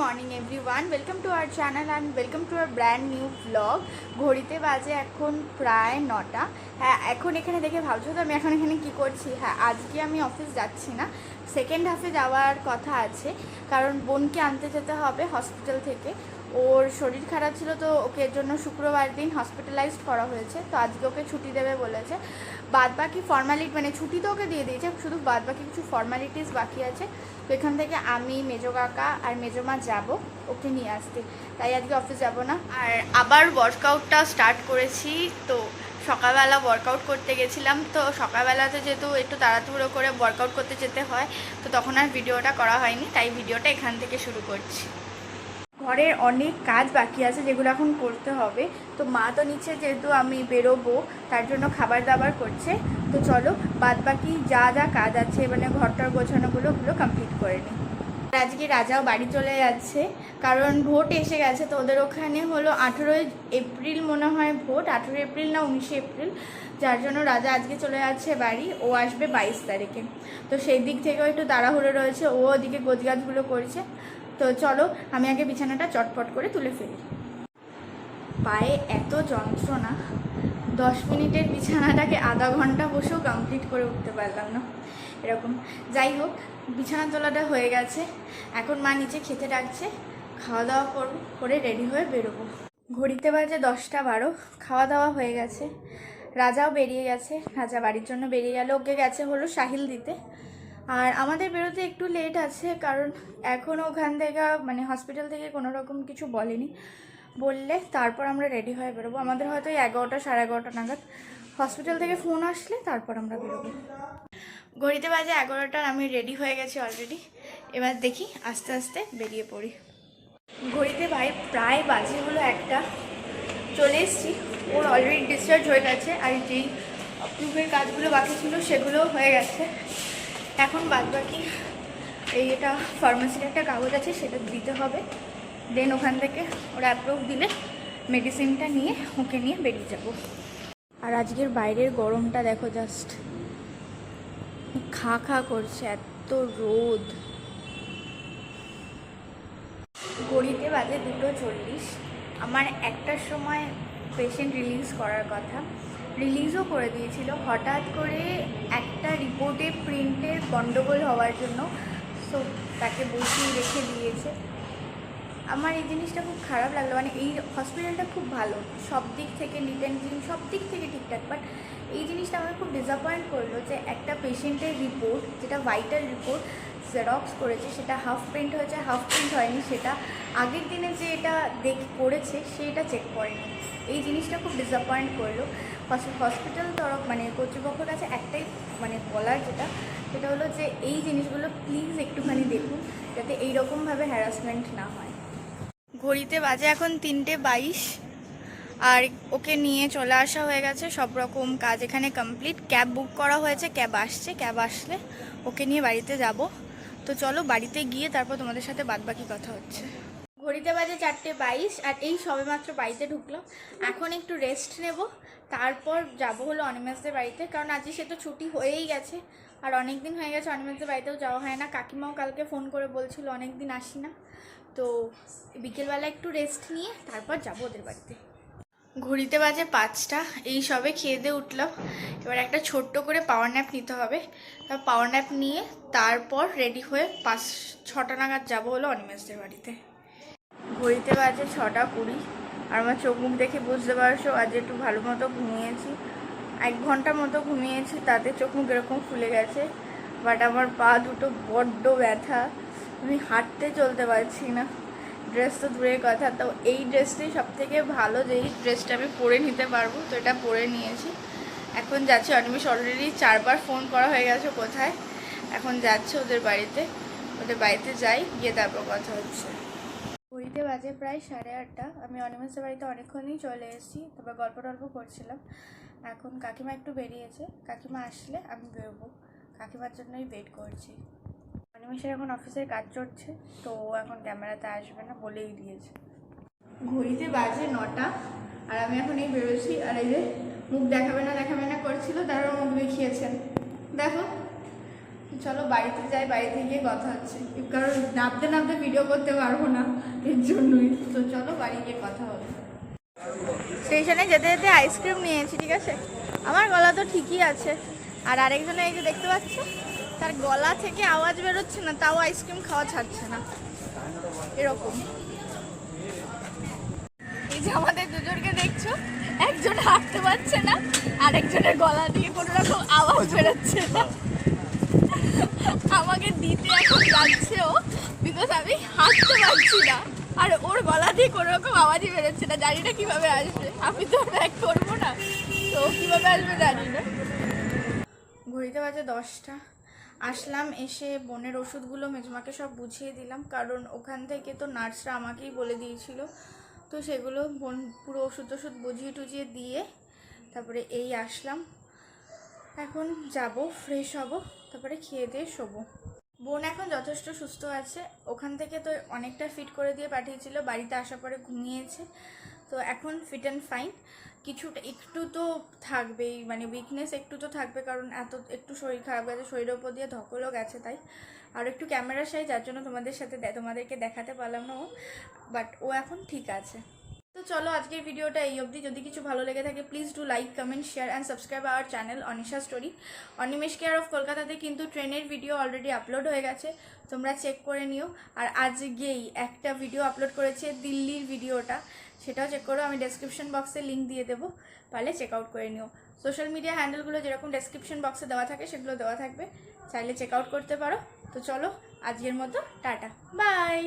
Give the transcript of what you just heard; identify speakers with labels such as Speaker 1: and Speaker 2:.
Speaker 1: Morning everyone welcome to our channel and welcome to our brand new vlog ঘড়িতে বাজে এখন প্রায় নটা। হ্যাঁ এখন এখানে দেখে ভাবছ তো আমি এখন এখানে কী করছি? হ্যাঁ আজকে আমি অফিস যাচ্ছি না। সেকেন্ড হাফে যাওয়ার কথা আছে, কারণ বোনকে আনতে যেতে হবে হসপিটাল থেকে। ওর শরীর খারাপ ছিল তো ওকে জন্য শুক্রবার দিন হসপিটালাইজড করা হয়েছে। তো আজকে ওকে ছুটি দেবে বলেছে। বাদ বাকি ফর্মালিটি মানে ছুটি তো ওকে দিয়ে দিয়েছে, শুধু বাদ বাকি কিছু ফর্মালিটিস বাকি আছে। তো এখান থেকে আমি, মেজো কাকা আর মেজো মা যাব, ওকে নিয়ে আসতে। তাই আজকে অফিস যাব না। আর আবার ওয়ার্কআউটটা স্টার্ট করেছি, তো সকালবেলা ওয়ার্কআউট করতে গেছিলাম, তো সকালবেলাতে যেহেতু একটু তাড়াহুড়ো করে ওয়ার্কআউট করতে যেতে হয়, তো তখন আর ভিডিওটা করা হয়নি, তাই ভিডিওটা এখান থেকে শুরু করছি। ঘরের অনেক কাজ বাকি আছে যেগুলো এখন করতে হবে, তো মা তো নিচ্ছে যেহেতু আমি বেরোবো, তার জন্য খাবার দাবার করছে, তো চলো বাদ বাকি যা যা কাজ আছে মানে ঘরটার গোছানোগুলো ওগুলো কমপ্লিট করে নিই। আজকে রাজাও বাড়ি চলে যাচ্ছে। কারণ ভোট এসে গেছে, তো ওদের ওখানে হলো আঠেরোই এপ্রিল মনে হয় ভোট আঠেরো এপ্রিল না উনিশে এপ্রিল। যার জন্য রাজা আজকে চলে যাচ্ছে বাড়ি, ও আসবে বাইশ তারিখে। তো সেই দিক থেকেও একটু তাড়াহুড়ো রয়েছে, ও ওদিকে গোজগাছগুলো করছে। তো চলো, আমি আগে বিছানাটা চটপট করে তুলে ফেলি। পায়ে এত যন্ত্রণা, দশ মিনিটের বিছানাটাকে আধা ঘণ্টা বসেও কমপ্লিট করে উঠতে পারলাম না। এরকম। যাই হোক বিছানা তোলাটা হয়ে গেছে। এখন মা নিচে খেতে ডাকছে। খাওয়া দাওয়া করব করে রেডি হয়ে বেরোবো। ঘড়িতে বাজে দশটা বারো। খাওয়া দাওয়া হয়ে গেছে। রাজাও বেরিয়ে গেছে। রাজা বাড়ির জন্য বেরিয়ে গেল। ওকে গেছে হলো সাহিল দিতে। আর আমাদের বেরোতে একটু লেট আছে, কারণ এখনও ওখান থেকে মানে হসপিটাল থেকে কোনো রকম কিছু বলেনি। বললে তারপর আমরা রেডি হয়ে বেরোবো। আমাদের হয়তো এগারোটা, সাড়ে এগারোটা নাগাদ হসপিটাল থেকে ফোন আসলে তারপর আমরা বেরোবো। ঘড়িতে বাজে এগারোটার আমি রেডি হয়ে গেছি অলরেডি এবার দেখি আস্তে আস্তে বেরিয়ে পড়ি। ঘড়িতে ভাই প্রায় বাজে হলো একটা। চলে এসেছি। ওর অলরেডি ডিসচার্জ হয়ে গেছে আর যেই অ্যাপ্রুভের কাজগুলো বাকি ছিল সেগুলোও হয়ে গেছে। এখন বাদ বাকি এই এটা ফার্মাসির একটা কাগজ আছে সেটা দিতে হবে। দেন ওখান থেকে ওরা অ্যাপ্রুভ দিলে মেডিসিনটা নিয়ে ওকে নিয়ে বেরিয়ে যাব। আর আজকের বাইরের গরমটা দেখো জাস্ট খা খা করছে, এত রোদ। ঘড়িতে বাজে দুটো চল্লিশ। আমার একটার সময় পেশেন্ট রিলিজ করার কথা। রিলিজও করে দিয়েছিল। হঠাৎ করে একটা রিপোর্টে প্রিন্টের গণ্ডগোল হওয়ার জন্য সো তাকে বসিয়ে রেখে দিয়েছে। আমার এই জিনিসটা খুব খারাপ লাগল। মানে এই হসপিটালটা খুব ভালো। সব দিক থেকে নিট অ্যান্ড ক্লিন সব দিক থেকে ঠিকঠাক। বাট এই জিনিসটা আমার খুব ডিসঅ্যাপয়েন্ট করল যে একটা পেশেন্টের রিপোর্ট যেটা ভাইটাল রিপোর্ট জেরক্স করেছে, সেটা হাফ প্রিন্ট হয়েছে হাফ প্রিন্ট হয়নি, সেটা আগের দিনে যে এটা দেখ করেছে সেটা চেক করেনি। এই জিনিসটা খুব ডিসঅ্যাপয়েন্ট করল। হসপিটাল তরফ মানে কর্তৃপক্ষের কাছে একটাই মানে বলার যেটা, সেটা হলো যে এই জিনিসগুলো প্লিজ একটুখানি দেখুন, যাতে এইরকমভাবে হ্যারাসমেন্ট না হয়। ঘড়িতে বাজে এখন তিনটে বাইশ। আর ওকে নিয়ে চলে আসা হয়ে গেছে সব রকম কাজ। এখানে কমপ্লিট ক্যাব বুক করা হয়েছে ক্যাব আসছে ক্যাব আসলে ওকে নিয়ে বাড়িতে যাব। তো চলো বাড়িতে গিয়ে তারপর তোমাদের সাথে বাদবাকি কথা হচ্ছে। ঘড়িতে বাজে চারটে বাইশ আর এই সবেমাত্র বাড়িতে ঢুকলাম। এখন একটু রেস্ট নেব। তারপর যাব হলো অনিমেষদের বাড়িতে। কারণ আজকে সে তো ছুটি হয়েই গেছে। আর অনেক দিন হয়ে গেছে অনিমেষদের বাড়িতেও যাওয়া হয় না। কাকিমাও কালকে ফোন করে বলছিল অনেক দিন আসি না তো বিকেলবেলা একটু রেস্ট নিয়ে তারপর যাব ওদের বাড়িতে। ঘড়িতে বাজে পাঁচটা, এই সবে খেয়ে দিয়ে উঠলাম। এবার একটা ছোট্ট করে পাওয়ার ন্যাপ নিতে হবে। পাওয়ার ন্যাপ নিয়ে তারপর রেডি হয়ে পাঁচ, ছটা নাগাদ যাব হলো অনিমেষদের বাড়িতে। ঘড়িতে বাজে ছটা কুড়ি, আর আমার চোখ মুখ দেখে বুঝতে পারছ, আজ একটু ভালো মতো ঘুমিয়েছি। এক ঘণ্টা মতো ঘুমিয়েছি, তাতে চোখ মুখ এরকম ফুলে গেছে বাট আমার পা দুটো বড্ড ব্যথা। আমি হাঁটতে চলতে পারছি না। ড্রেস তো দূরের কথা, তো এই ড্রেসটাই সব থেকে ভালো যে এই ড্রেসটা আমি পরে নিতে পারব, তো এটা পরে নিয়েছি। এখন যাচ্ছি, অনিমেষ অলরেডি চারবার ফোন করা হয়ে গেছে কোথায়? এখন যাচ্ছে ওদের বাড়িতে। ওদের বাড়িতে যাই, গিয়ে তারপর কথা হচ্ছে। ঘড়িতে বাজে প্রায় সাড়ে আটটা। আমি অনিমেষের বাড়িতে অনেকক্ষণই চলে এসেছি, তারপর গল্প টল্প করছিলাম। এখন কাকিমা একটু বেরিয়েছে। কাকিমা আসলে আমি বেরোবো। কাকিমার জন্যই ওয়েট করছি। অনিমেষের এখন অফিসের কাজ চলছে তো এখন ক্যামেরাতে আসবে না বলেই দিয়েছে। ঘড়িতে বাজে নটা আর আমি এখন এই বেরোচ্ছি আর এই যে মুখ দেখাবে না দেখাবে না করছিল তারপর মুখ দেখিয়েছেন দেখো চলো বাড়িতে যাই বাড়িতে গিয়ে কথা হচ্ছে। কারণ নামতে নামতে ভিডিও করতে পারব না এর জন্যই। তো চলো বাড়ি গিয়ে কথা হবে। স্টেশনে যেতে যেতে আইসক্রিম নিয়েছি ঠিক আছে? আমার গলা তো ঠিকই আছে। আর আরেকজনে এই যে দেখতে পাচ্ছ? তার গলা থেকে আওয়াজ বেরোচ্ছে না, তাও আইসক্রিম খাওয়া ছাড়ছে না। এরকম। এই যে আমাদের দুজনকে দেখছ, একজন হাঁটতে পারছে না, আরেকজনের গলা দিয়ে কোনো রকম আওয়াজ বেরোচ্ছে না। আমাকে দিতে এখন ও বিকজ আমি হাঁটতে পারছি না, আর ওর গলা দিয়ে কোনো রকম আওয়াজই বেরোচ্ছে না, জানি না কীভাবে আসবে। আমি তো ব্যাক করব না, তো কীভাবে আসবে জানি না। ঘড়িতে বাজে দশটা। আসলাম, এসে বোনের ওষুধগুলো মেজমাকে সব বুঝিয়ে দিলাম, কারণ ওখান থেকে তো নার্সরা আমাকেই বলে দিয়েছিল। তো সেগুলো বোন, পুরো ওষুধ টষুধ বুঝিয়ে টুজিয়ে দিয়ে তারপরে এই আসলাম। এখন যাব ফ্রেশ হব, তারপরে খেয়ে দিয়ে শোবো। বোন এখন যথেষ্ট সুস্থ আছে, ওখান থেকে তো অনেকটা ফিট করে দিয়ে পাঠিয়েছিল, বাড়িতে আসার পরে ঘুমিয়েছে। তো এখন ফিট অ্যান্ড ফাইন কিছুটা একটু তো থাকবেই মানে উইকনেস একটু তো থাকবে কারণ এত, একটু শরীর খারাপ গেছে, শরীরের উপর দিয়ে ধকলও গেছে তাই। আর একটু ক্যামেরা সাই যার জন্য তোমাদের সাথে তোমাদেরকে দেখাতে পারলাম না ও বাট ও এখন ঠিক আছে। তো চলো আজকের ভিডিওটা এই অবধি। যদি কিছু ভালো লেগে থাকে please do like comment share and subscribe our channel Anisha story Animesh care of কলকাতাতে কিন্তু ট্রেনের ভিডিও অলরেডি আপলোড হয়ে গেছে। তোমরা চেক করে নিও। আর আজকেই একটা ভিডিও আপলোড করেছে দিল্লির ভিডিওটা সেটাও চেক করো, আমি ডেসক্রিপশন বক্সে লিঙ্ক দিয়ে দেবো। পারলে চেক আউট করে নিও। সোশ্যাল মিডিয়া হ্যান্ডেলগুলো যেরকম ডেসক্রিপশন বক্সে দেওয়া থাকে, সেগুলো দেওয়া থাকবে। চাইলে চেক আউট করতে পারো। তো চলো, আজকের মতো, টাটা। বাই